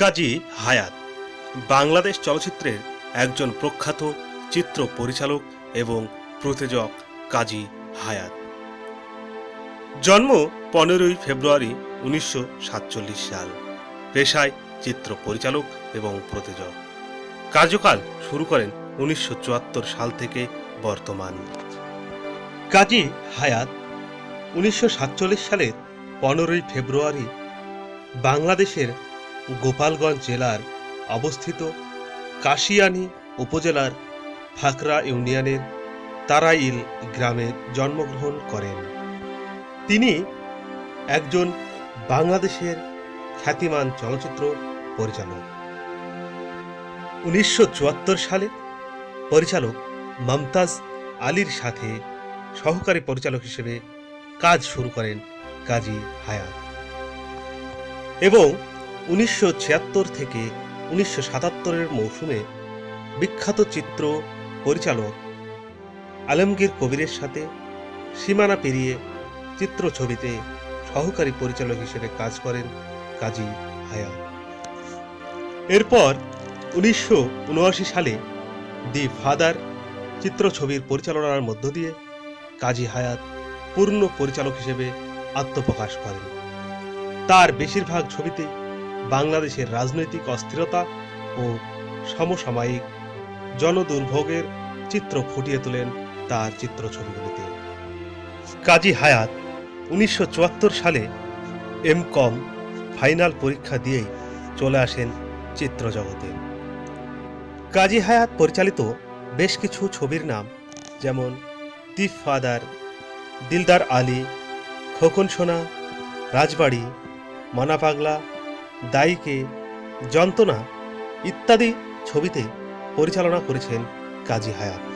কাজী হায়াত, বাংলাদেশ চলচ্চিত্রের একজন প্রখ্যাত চিত্র পরিচালক এবং প্রযোজক কাজী হায়াত। জন্ম পনেরোই ফেব্রুয়ারি উনিশশো সাতচল্লিশ সাল, পেশায় চিত্র পরিচালক এবং প্রযোজক। কার্যকাল শুরু করেন উনিশশো চুয়াত্তর সাল থেকে বর্তমান। কাজী হায়াত উনিশশো সাতচল্লিশ সালের পনেরোই ফেব্রুয়ারি বাংলাদেশের গোপালগঞ্জ জেলার অবস্থিত কাশিয়ানী উপজেলার ফাকরা ইউনিয়নের তারাইল গ্রামে জন্মগ্রহণ করেন। তিনি একজন বাংলাদেশের খ্যাতিমান চলচ্চিত্র পরিচালক। উনিশশো চুয়াত্তর সালে পরিচালক মমতাজ আলীর সাথে সহকারী পরিচালক হিসেবে কাজ শুরু করেন কাজী হায়াত। এবং উনিশশো ছিয়াত্তর থেকে উনিশশো সাতাত্তরের মৌসুমে বিখ্যাত চিত্র পরিচালক আলমগীর কবিরের সাথে সীমানা পেরিয়ে চিত্র ছবিতে সহকারী পরিচালক হিসেবে কাজ করেন কাজী হায়াত। এরপর উনিশশো উনআশি সালে দি ফাদার চিত্র ছবির পরিচালনার মধ্য দিয়ে কাজী হায়াত পূর্ণ পরিচালক হিসেবে আত্মপ্রকাশ করেন। তার বেশিরভাগ ছবিতে বাংলাদেশের রাজনৈতিক অস্থিরতা ও সমসাময়িক জনদুর্ভোগের চিত্র ফুটিয়ে তোলেন তার চিত্র ছবিগুলিতে কাজী হায়াত উনিশশো চুয়াত্তর সালে এম কম ফাইনাল পরীক্ষা দিয়েই চলে আসেন চিত্র জগতে কাজী হায়াত পরিচালিত বেশ কিছু ছবির নাম যেমন দি ফাদার, দিলদার আলী, খোকন সোনা, রাজবাড়ি মনা পাগলা দাইকে, যন্ত্রণা ইত্যাদি ছবিতে পরিচালনা করেছেন কাজী হায়াত।